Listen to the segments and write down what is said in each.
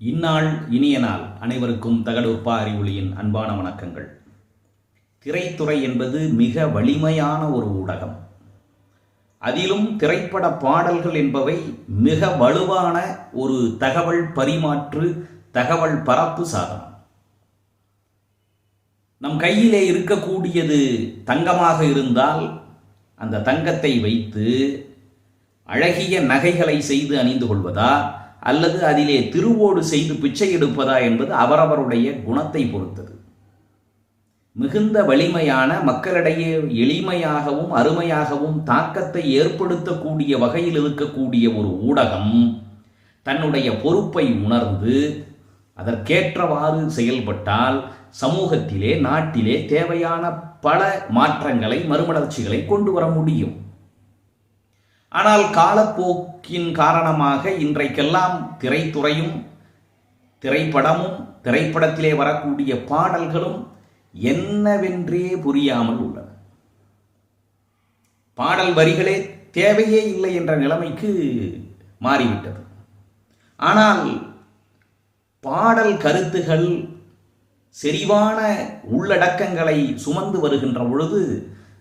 இந்நாள் இனிய நாள். அனைவருக்கும் தகடுப்பா அறிவொளியின் அன்பான வணக்கங்கள். திரைத்துறை என்பது மிக வலிமையான ஒரு ஊடகம். அதிலும் திரைப்பட பாடல்கள் என்பவை மிக வலுவான ஒரு தகவல் பரிமாற்று தகவல் பரப்பு சாதனம். நம் கையிலே இருக்கக்கூடியது தங்கமாக இருந்தால் அந்த தங்கத்தை வைத்து அழகிய நகைகளை செய்து அணிந்து கொள்வதா? அல்லது அதிலே திருவோடு செய்து பிச்சை எடுப்பதா என்பது அவரவருடைய குணத்தை பொறுத்தது. மிகுந்த வலிமையான மக்களிடையே எளிமையாகவும் அருமையாகவும் தாக்கத்தை ஏற்படுத்தக்கூடிய வகையில் இருக்கக்கூடிய ஒரு ஊடகம் தன்னுடைய பொறுப்பை உணர்ந்து அதற்கேற்றவாறு செயல்பட்டால் சமூகத்திலே நாட்டிலே தேவையான பல மாற்றங்களை மறுமலர்ச்சிகளை கொண்டு வர முடியும். ஆனால் காலப்போக்கின் காரணமாக இன்றைக்கெல்லாம் திரைத்துறையும் திரைப்படமும் திரைப்படத்திலே வரக்கூடிய பாடல்களும் என்னவென்றே புரியாமல் உள்ளன. பாடல் வரிகளே தேவையே இல்லை என்ற நிலைமைக்கு மாறிவிட்டது. ஆனால் பாடல் கருத்துகள் செறிவான உள்ளடக்கங்களை சுமந்து வருகின்ற பொழுது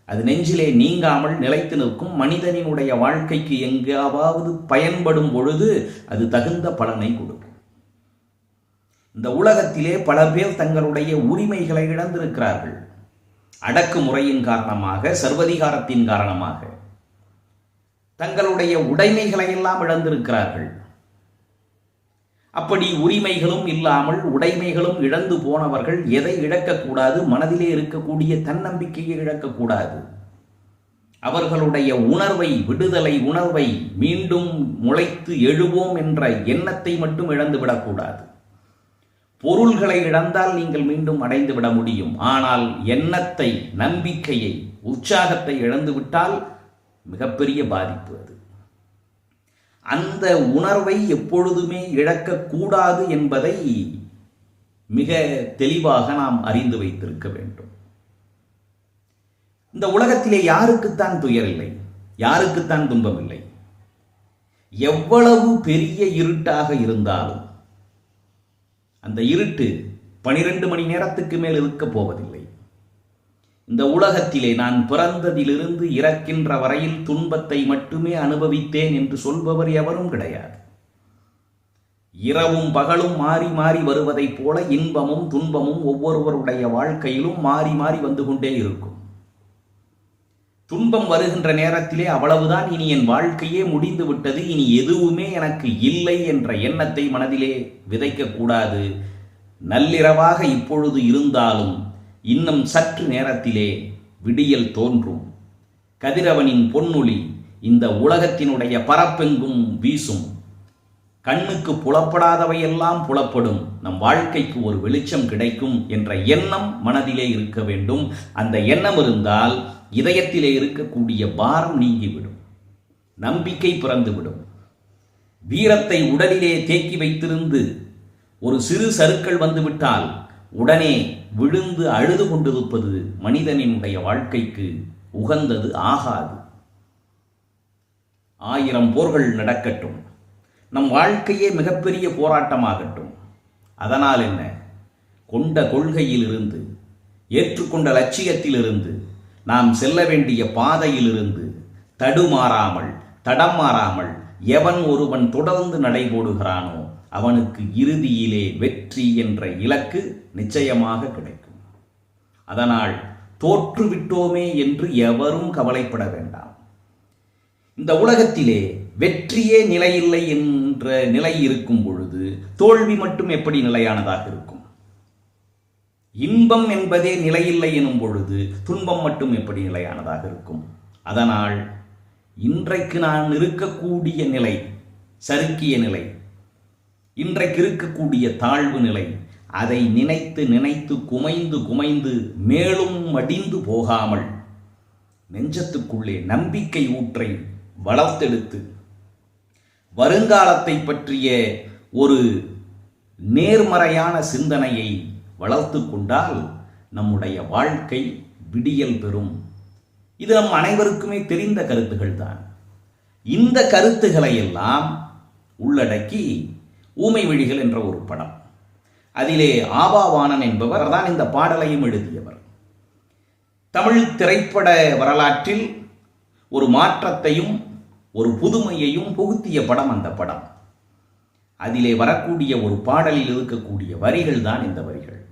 அது நெஞ்சிலே நீங்காமல் நிலைத்து நிற்கும் மனிதனினுடைய வாழ்க்கைக்கு எங்காவது பயன்படும் பொழுது அது தகுந்த பலனை கொடுக்கும். இந்த உலகத்திலே பல பேர் தங்களுடைய உரிமைகளை இழந்திருக்கிறார்கள். அடக்குமுறையின் காரணமாக சர்வதிகாரத்தின் காரணமாக தங்களுடைய உடைமைகளை எல்லாம் இழந்திருக்கிறார்கள். அப்படி உரிமைகளும் இல்லாமல் உடைமைகளும் இழந்து போனவர்கள் எதை இழக்கக்கூடாது? மனதிலே இருக்கக்கூடிய தன்னம்பிக்கையை இழக்கக்கூடாது. அவர்களுடைய உணர்வை விடுதலை உணர்வை மீண்டும் முளைத்து எழுவோம் என்ற எண்ணத்தை மட்டும் இழந்து விடக்கூடாது. பொருள்களை இழந்தால் நீங்கள் மீண்டும் அடைந்து விட முடியும். ஆனால் எண்ணத்தை நம்பிக்கையை உற்சாகத்தை இழந்துவிட்டால் மிகப்பெரிய பாதிப்பு அது. அந்த உணர்வை எப்பொழுதுமே இழக்கக்கூடாது என்பதை மிக தெளிவாக நாம் அறிந்து வைத்திருக்க வேண்டும். இந்த உலகத்திலே யாருக்குத்தான் துயர் இல்லை? யாருக்குத்தான் துன்பம் இல்லை? எவ்வளவு பெரிய இருட்டாக இருந்தாலும் அந்த இருட்டு பனிரெண்டு மணி நேரத்துக்கு மேல் இருக்கப் போவதில்லை. இந்த உலகத்திலே நான் பிறந்ததிலிருந்து இறக்கின்ற வரையில் துன்பத்தை மட்டுமே அனுபவித்தேன் என்று சொல்பவர் எவரும் கிடையாது. இரவும் பகலும் மாறி மாறி வருவதைப் போல இன்பமும் துன்பமும் ஒவ்வொருவருடைய வாழ்க்கையிலும் மாறி மாறி வந்து கொண்டே இருக்கும். துன்பம் வருகின்ற நேரத்திலே அவ்வளவுதான் இனி என் வாழ்க்கையே முடிந்து விட்டது இனி எதுவுமே எனக்கு இல்லை என்ற எண்ணத்தை மனதிலே விதைக்கக்கூடாது. நள்ளிரவாக இப்பொழுது இருந்தாலும் இன்னும் சற்று நேரத்திலே விடியல் தோன்றும். கதிரவனின் பொன்னொளி இந்த உலகத்தினுடைய பரப்பெங்கும் வீசும். கண்ணுக்கு புலப்படாதவையெல்லாம் புலப்படும். நம் வாழ்க்கைக்கு ஒரு வெளிச்சம் கிடைக்கும் என்ற எண்ணம் மனதிலே இருக்க வேண்டும். அந்த எண்ணம் இருந்தால் இதயத்திலே இருக்கக்கூடிய பாரம் நீங்கிவிடும். நம்பிக்கை பிறந்துவிடும். வீரத்தை உடலிலே தேக்கி வைத்திருந்து ஒரு சிறு சருக்கள் வந்துவிட்டால் உடனே விழுந்து அழுது கொண்டிருப்பது மனிதனினுடைய வாழ்க்கைக்கு உகந்தது ஆகாது. ஆயிரம் போர்கள் நடக்கட்டும். நம் வாழ்க்கையே மிகப்பெரிய போராட்டமாகட்டும். அதனால் என்ன? கொண்ட கொள்கையிலிருந்து ஏற்றுக்கொண்ட லட்சியத்திலிருந்து நாம் செல்ல வேண்டிய பாதையிலிருந்து தடுமாறாமல் தடம் மாறாமல் எவன் ஒருவன் தொடர்ந்து நடைபோடுகிறானோ அவனுக்கு இறுதியிலே வெற்றி என்ற இலக்கு நிச்சயமாக கிடைக்கும். அதனால் தோற்றுவிட்டோமே என்று எவரும் கவலைப்பட வேண்டாம். இந்த உலகத்திலே வெற்றியே நிலையில்லை என்ற நிலை இருக்கும் பொழுது தோல்வி மட்டும் எப்படி நிலையானதாக இருக்கும்? இன்பம் என்பதே நிலையில்லை எனும் பொழுது துன்பம் மட்டும் எப்படி நிலையானதாக இருக்கும்? அதனால் இன்றைக்கு நான் இருக்கக்கூடிய நிலை சறுக்கிய நிலை இன்றைக்கு இருக்கக்கூடிய தாழ்வு நிலை அதை நினைத்து நினைத்து குமைந்து குமைந்து மேலும் மடிந்து போகாமல் நெஞ்சத்துக்குள்ளே நம்பிக்கை ஊற்றை வளர்த்தெடுத்து வருங்காலத்தை பற்றிய ஒரு நேர்மறையான சிந்தனையை வளர்த்து கொண்டால் நம்முடைய வாழ்க்கை விடியல் பெறும். இது நம் அனைவருக்குமே தெரிந்த கருத்துகள் தான். இந்த கருத்துக்களை எல்லாம் உள்ளடக்கி ஊமை விழிகள் என்ற ஒரு படம். அதிலே ஆபாவானன் என்பவர் தான் இந்த பாடலையும் எழுதியவர். தமிழ் திரைப்பட வரலாற்றில் ஒரு மாற்றத்தையும் ஒரு புதுமையையும் புகுத்திய படம் அந்த படம். அதிலே வரக்கூடிய ஒரு பாடலில் இருக்கக்கூடிய வரிகள் தான் இந்த வரிகள்.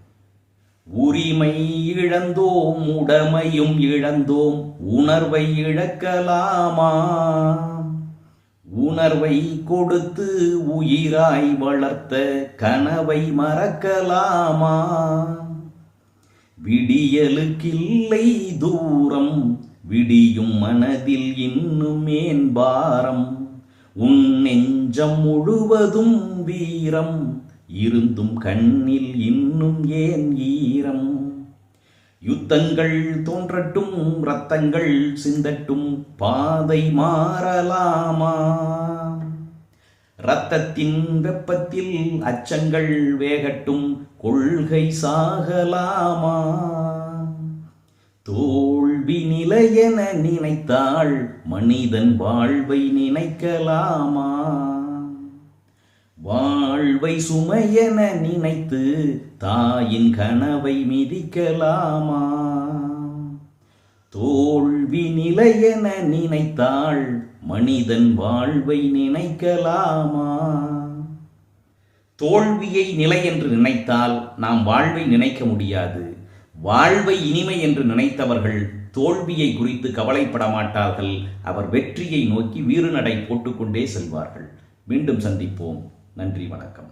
உரிமை இழந்தோம் உடமையும் இழந்தோம் உணர்வை இழக்கலாமா? உணர்வை கொடுத்து உயிராய் வளர்த்த கனவை மறக்கலாமா? விடியலுக்கில்லை தூரம் விடியும் மனதில் இன்னும் ஏன் பாரம்? உன் நெஞ்சம் முழுவதும் வீரம் இருந்தும் கண்ணில் இன்னும் ஏன் ஈரம்? யுத்தங்கள் தோன்றட்டும் ரத்தங்கள் சிந்தட்டும் பாதை மாறலாமா? ரத்தத்தின் வெப்பத்தில் அச்சங்கள் வேகட்டும் கொள்கை சாகலாமா? தோல்வி நிலையென நினைத்தாள் மனிதன் வாழ்வை நினைக்கலாமா? வாழ்வை சுமையென நினைத்து தாயின் கனவை மிதிக்கலாமா? தோல்வி நிலையென நினைத்தாள் மனிதன் வாழ்வை நினைக்கலாமா? தோல்வியை நிலை என்று நினைத்தால் நாம் வாழ்வை நினைக்க முடியாது. வாழ்வை இனிமை என்று நினைத்தவர்கள் தோல்வியை குறித்து கவலைப்பட மாட்டார்கள் அவர் வெற்றியை நோக்கி வீறுநடை போட்டுக்கொண்டே செல்வார்கள். மீண்டும் சந்திப்போம். நன்றி வணக்கம்.